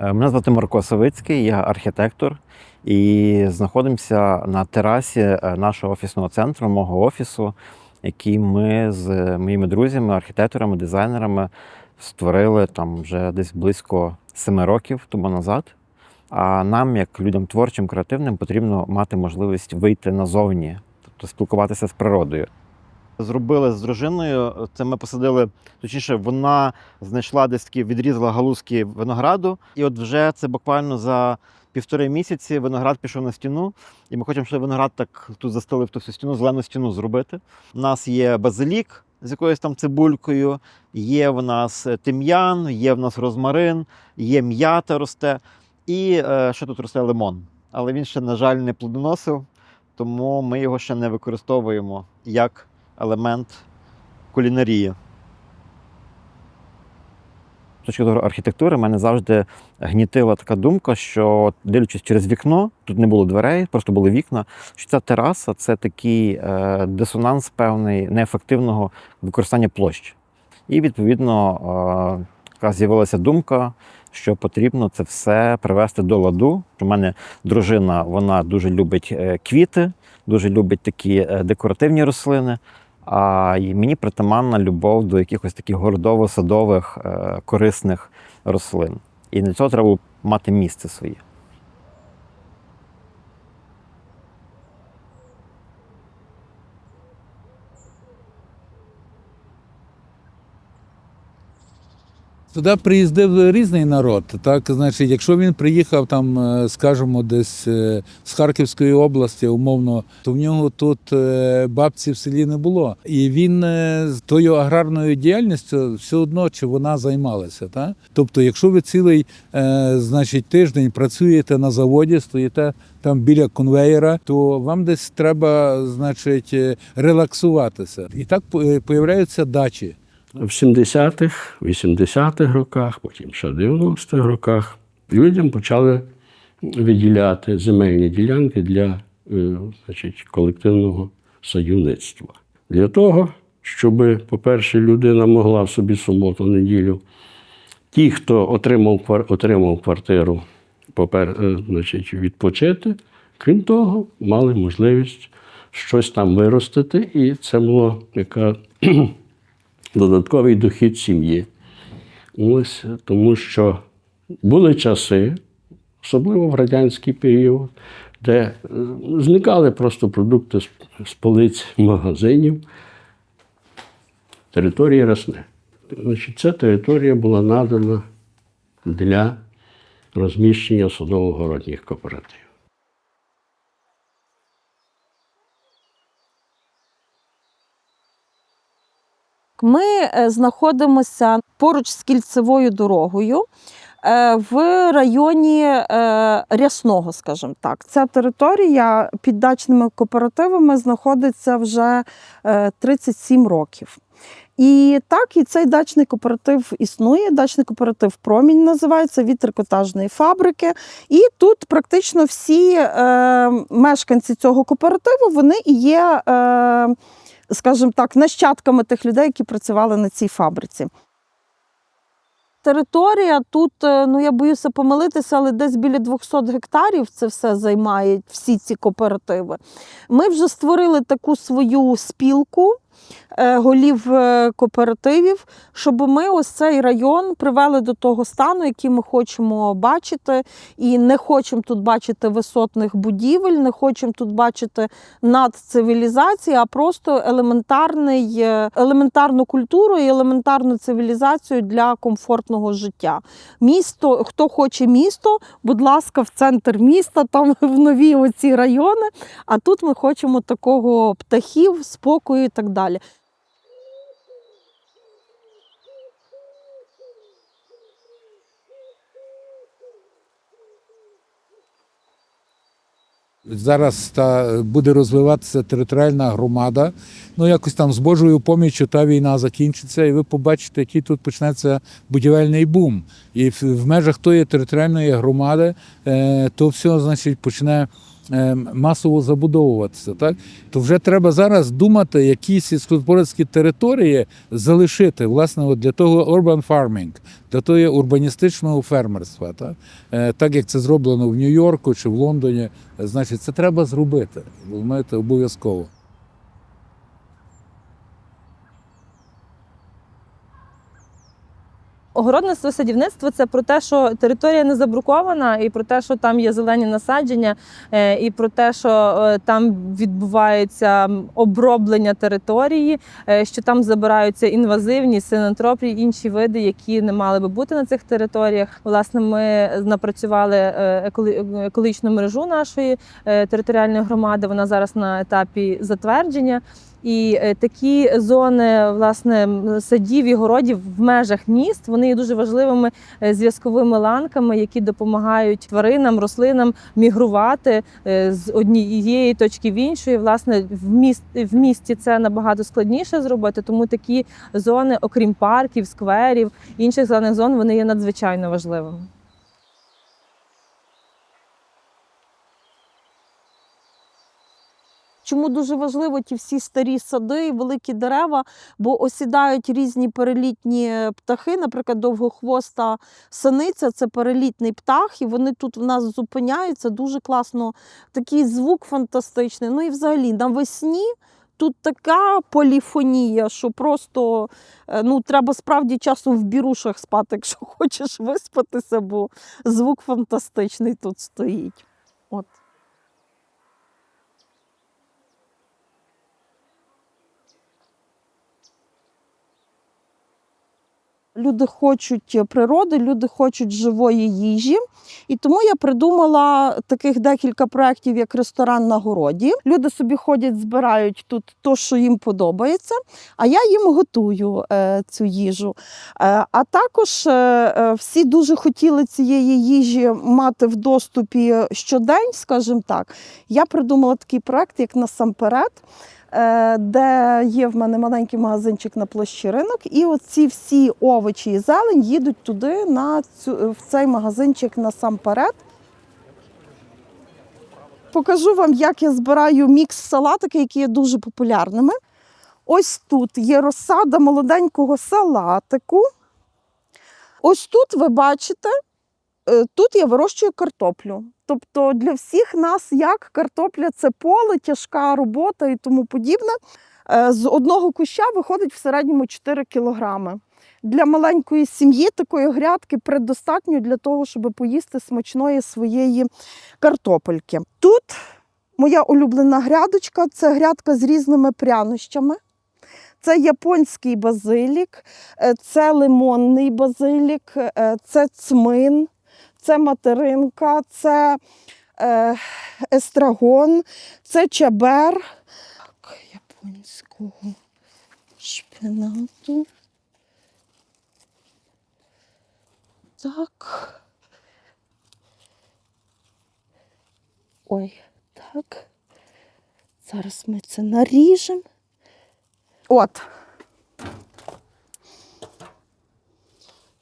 Е, Мене звати Марко Савицький, я архітектор, і знаходимося на терасі е, нашого офісного центру, мого офісу, який ми з моїми друзями, архітекторами, дизайнерами створили там вже десь близько семи років тому назад. А нам, як людям творчим, креативним, потрібно мати можливість вийти назовні, тобто спілкуватися з природою. Зробили з дружиною. Це ми посадили, точніше, вона знайшла десь такі, відрізала галузки винограду, і от вже це буквально за півтори місяці виноград пішов на стіну, і ми хочемо, щоб виноград так тут застелив ту всю стіну, зелену стіну зробити. У нас є базилік з якоюсь там цибулькою, є в нас тим'ян, є в нас розмарин, є м'ята росте, і е, ще тут росте лимон. Але він ще, на жаль, не плодоносив, тому ми його ще не використовуємо як елемент кулінарії. З точки зору архітектури, мене завжди гнітила така думка, що дивлячись через вікно, тут не було дверей, просто були вікна. Що ця тераса це такий е, дисонанс певний неефективного використання площ. І відповідно е, така з'явилася думка, що потрібно це все привести до ладу. У мене дружина вона дуже любить е, квіти, дуже любить такі декоративні рослини. А й мені притаманна любов до якихось таких городово-садових е, корисних рослин. І для цього треба мати місце своє. Туди приїздив різний народ. Так, значить, якщо він приїхав там, е, скажімо, десь е, з Харківської області, умовно, то в нього тут е, бабці в селі не було. І він з тою аграрною діяльністю все одно чи вона займалася. Так? Тобто, якщо ви цілий значить, тиждень працюєте на заводі, стоїте там біля конвеєра, то вам десь треба, значить, релаксуватися. І так появляються дачі. В 70-х, 80-х роках, потім ще в 90-х роках людям почали виділяти земельні ділянки для е, значить, колективного садівництва. Для того, щоб, по-перше, людина могла в собі суботу, неділю, ті, хто отримав, отримав квартиру, попер, е, значить, відпочити, крім того, мали можливість щось там виростити, і це було яка додатковий дохід сім'ї. Ось тому що були часи, особливо в радянський період, де е, зникали просто продукти з, полиць магазинів. Території росне. Значить, ця територія була надана для розміщення садово-городніх кооперативів. Ми е, знаходимося поруч з кільцевою дорогою. е, В районі е, Рясного, скажімо так, ця територія під дачними кооперативами знаходиться вже е, 37 років. І так, і цей дачний кооператив існує. Дачний кооператив Промінь називається від трикотажної фабрики. І тут практично всі е, мешканці цього кооперативу вони і є. Е, скажімо так, нащадками тих людей, які працювали на цій фабриці. Територія тут, е, ну я боюся помилитися, але десь біля 200 гектарів це все займає всі ці кооперативи. Ми вже створили таку свою спілку голів е, кооперативів, щоб ми ось цей район привели до того стану, який ми хочемо бачити. І не хочемо тут бачити висотних будівель, не хочемо тут бачити надцивілізації, а просто елементарний, е, елементарну культуру і елементарну цивілізацію для комфортного життя. Місто, хто хоче місто, будь ласка, в центр міста, там в нові оці райони. А тут ми хочемо такого птахів, спокою і так далі. Зараз та буде розвиватися територіальна громада. Ну якось там з Божою поміччю та війна закінчиться, і ви побачите, який тут почнеться будівельний бум. І в, межах тої територіальної громади е, то все значить почне масово забудовуватися. Так? То вже треба зараз думати, які сільськогосподарські території залишити власне от для того urban farming, для того урбаністичного фермерства. Так? Е, так як це зроблено в Нью-Йорку чи в Лондоні, е, значить, це треба зробити. Ви знаєте, обов'язково. Огородництво, садівництво це про те, що територія не забрукована, і про те, що там є зелені насадження, е, і про те, що е, там відбувається оброблення території, е, що там забираються інвазивні, синантропні, інші види, які не мали би бути на цих територіях. Власне, ми напрацювали екологічну мережу нашої територіальної громади. Вона зараз на етапі затвердження. І е, такі зони власне садів і городів в межах міст вони є дуже важливими е, зв'язковими ланками, які допомагають тваринам, рослинам мігрувати е, з однієї точки в іншу. І, власне, в міст в місті це набагато складніше зробити. Тому такі зони, окрім парків, скверів, інших зелених зон, вони є надзвичайно важливими. Чому дуже важливо ті всі старі сади і великі дерева, бо осідають різні перелітні птахи, наприклад, довгохвоста синиця це перелітний птах, і вони тут в нас зупиняються. Дуже класно, такий звук фантастичний. Ну і взагалі навесні. Тут така поліфонія, що просто е, ну, треба справді часом в бірушах спати, якщо хочеш виспатися, бо звук фантастичний тут стоїть. От. Люди хочуть природи, люди хочуть живої їжі. І тому я придумала таких декілька проєктів, як ресторан на городі. Люди собі ходять, збирають тут то, що їм подобається, а я їм готую е, цю їжу. Е, а також е, е, всі дуже хотіли цієї їжі мати в доступі щодень, скажімо так. Я придумала такий проєкт, як насамперед. Е, Де є в мене маленький магазинчик на площі ринок, і оці всі овочі і зелень їдуть туди на цю в цей магазинчик насамперед. Покажу вам, як я збираю мікс салатики, які є дуже популярними. Ось тут є розсада молоденького салатику. Ось тут ви бачите, е, тут я вирощую картоплю. Тобто для всіх нас як картопля це поле, тяжка робота і тому подібне. Е, З одного куща виходить в середньому 4 кілограми. Для маленької сім'ї такої грядки предостатньо для того, щоб поїсти смачної своєї картопельки. Тут моя улюблена грядочка це грядка з різними прянощами. Це японський базилік, е, це лимонний базилік, е, це цмин, це материнка, це е, естрагон, це чабер японського шпинату. Так. Ой, так. Зараз ми це наріжемо. От.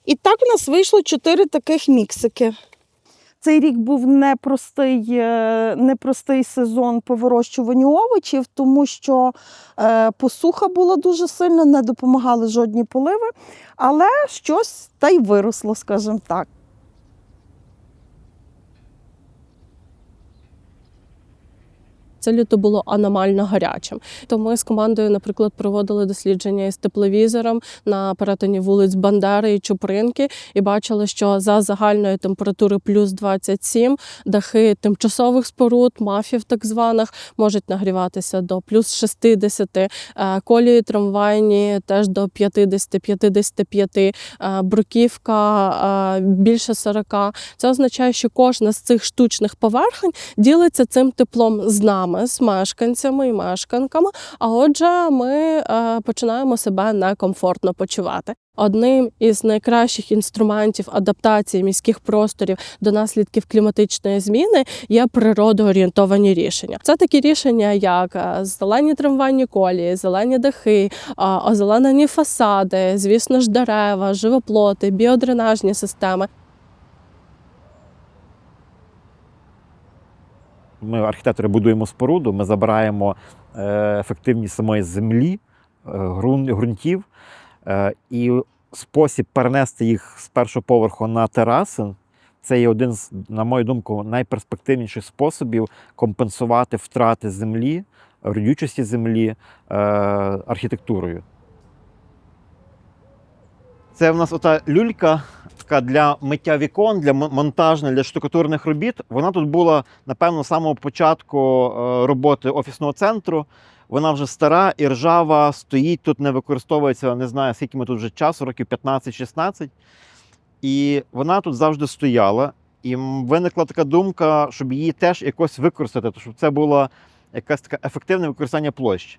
І так у нас вийшло чотири таких міксики. Цей рік був непростий, е, непростий сезон по вирощуванню овочів, тому що е, посуха була дуже сильна, не допомагали жодні поливи, але щось та й виросло, скажімо так. Це літо було аномально гарячим. То ми з командою, наприклад, проводили дослідження із тепловізором на перетині вулиць Бандери і Чупринки, і бачили, що за загальної температури плюс 27 дахи тимчасових споруд, мафів так званих, можуть нагріватися до плюс 60, е, колії трамвайні теж до 50-55, е, бруківка е, більше 40. Це означає, що кожна з цих штучних поверхень ділиться цим теплом з нами, з мешканцями і мешканками. А отже, ми е, починаємо себе некомфортно почувати. Одним із найкращих інструментів адаптації міських просторів до наслідків кліматичної зміни є природоорієнтовані рішення. Це такі рішення, як е, зелені трамвайні колії, зелені дахи, е, озеленені фасади, звісно ж, дерева, живоплоти, біодренажні системи. Ми, архітектори, будуємо споруду, ми забираємо е, ефективність самої землі, е, ґрунтів. Е, І спосіб перенести їх з першого поверху на тераси це є один з, на мою думку, найперспективніших способів компенсувати втрати землі, родючості землі архітектурою. Це в нас ота люлька така для миття вікон, для монтажних, для штукатурних робіт. Вона тут була, напевно, з самого початку е, роботи офісного центру. Вона вже стара і ржава, стоїть тут, не використовується, не знаю, скільки ми тут вже часу, років 15-16. І вона тут завжди стояла. І виникла така думка, щоб її теж якось використати, щоб це було якесь таке ефективне використання площ.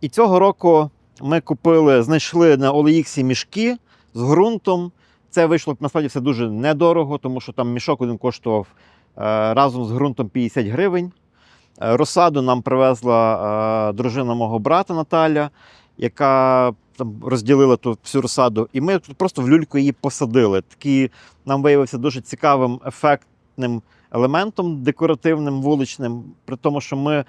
І цього року ми купили, знайшли на OLX мішки з ґрунтом. Це вийшло насправді все дуже недорого, тому що там мішок один коштував е, разом з ґрунтом 50 гривень. Е, Розсаду нам привезла е, дружина мого брата Наталя, яка там розділила ту всю розсаду. І ми просто в люльку її посадили. Такий нам виявився дуже цікавим, ефектним елементом декоративним, вуличним. При тому, що ми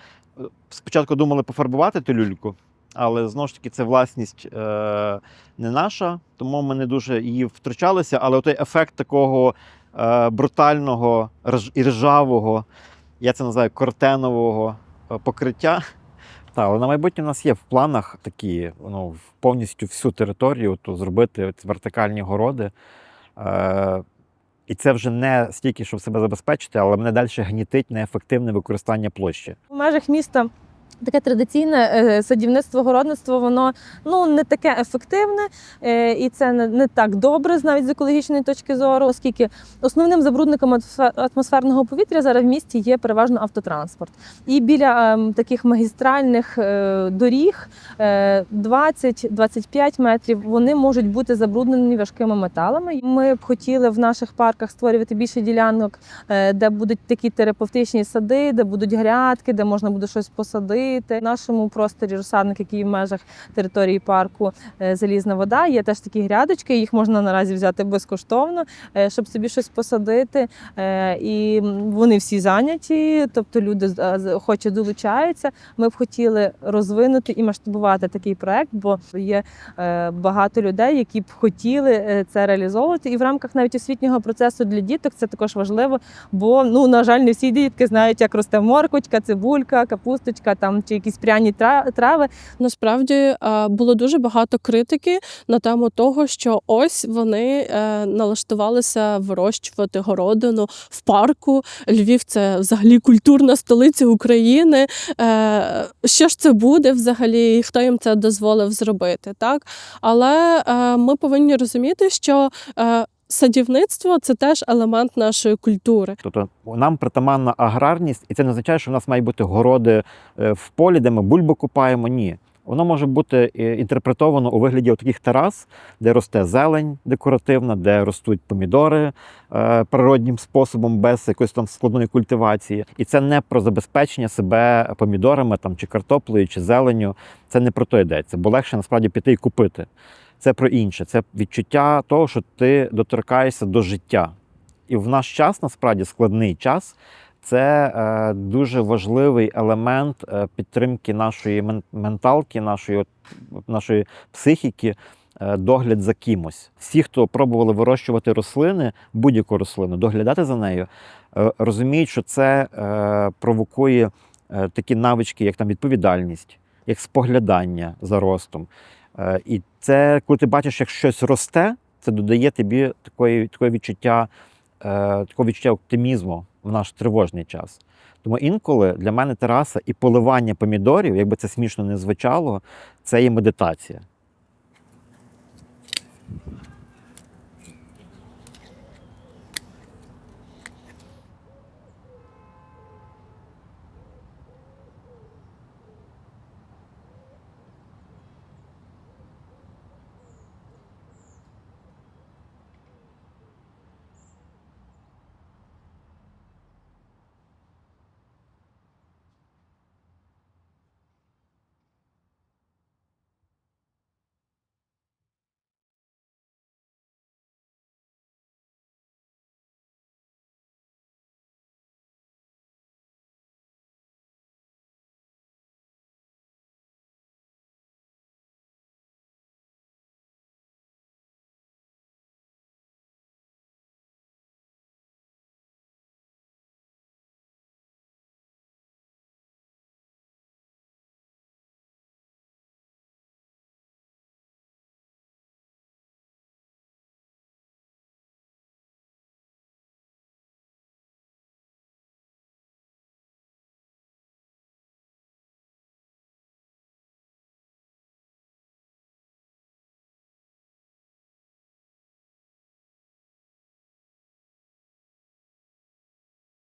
спочатку думали пофарбувати ту люльку, але знову ж таки це власність е, не наша, тому ми не дуже її втручалися. Але той ефект такого е, брутального і ржавого, я це називаю кортенового е, покриття. Та, але на майбутнє у нас є в планах такі ну, повністю всю територію то зробити вертикальні городи. Е, і це вже не стільки, щоб себе забезпечити, але мене далі гнітить неефективне використання площі. У межах міста таке традиційне е, садівництво, городництво, воно ну не таке ефективне, е, і це не, так добре, навіть з екологічної точки зору, оскільки основним забрудником атмосфе- атмосферного повітря зараз в місті є переважно автотранспорт. І біля ем, таких магістральних е, доріг е, 20-25 метрів вони можуть бути забруднені важкими металами. Ми б хотіли в наших парках створювати більше ділянок де будуть такі терапевтичні сади, де будуть грядки, де можна буде щось посадити. В нашому просторі розсадник, який в межах території парку е, Залізна вода, є теж такі грядочки. Їх можна наразі взяти безкоштовно, е, щоб собі щось посадити. Е, І вони всі зайняті, тобто люди а, долучаються. Ми б хотіли розвинути і масштабувати такий проект, бо є багато людей, які б хотіли це реалізовувати. І в рамках навіть освітнього процесу для діток це також важливо, бо ну на жаль, не всі дітки знають, як росте морквочка, цибулька, капусточка, там чи якісь пряні трави. Насправді е, було дуже багато критики на тему того, що ось вони е, налаштувалися вирощувати городину в парку. Львів це взагалі культурна столиця України. Е, Що ж це буде взагалі? і Хто їм це дозволив зробити? Так, але ми повинні розуміти, що садівництво це теж елемент нашої культури. Тобто нам притаманна аграрність, і це не означає, що в нас мають бути городи е, в полі, де ми бульбу купаємо. Ні. Воно може бути е, інтерпретовано у вигляді таких терас, де росте зелень декоративна, де ростуть помідори е, природнім способом, без якоїсь там складної культивації. І це не про забезпечення себе помідорами там, чи картоплею, чи зеленню. Це не про то йдеться, бо легше насправді піти і купити. Це про інше. Це відчуття того, що ти доторкаєшся до життя. І в наш час, насправді, складний час. Це е, дуже важливий елемент е, підтримки нашої мен- менталки, нашої, нашої психіки, е, догляд за кимось. Всі, хто пробували вирощувати рослини, будь-яку рослину, доглядати за нею, е, розуміють, що це е, провокує е, такі навички, як там відповідальність, як споглядання за ростом. Е, і це, коли ти бачиш, як щось росте, це додає тобі такої, такої відчуття, е, такого відчуття оптимізму в наш тривожний час. Тому інколи для мене тераса і поливання помідорів, якби це смішно не звучало, це є медитація.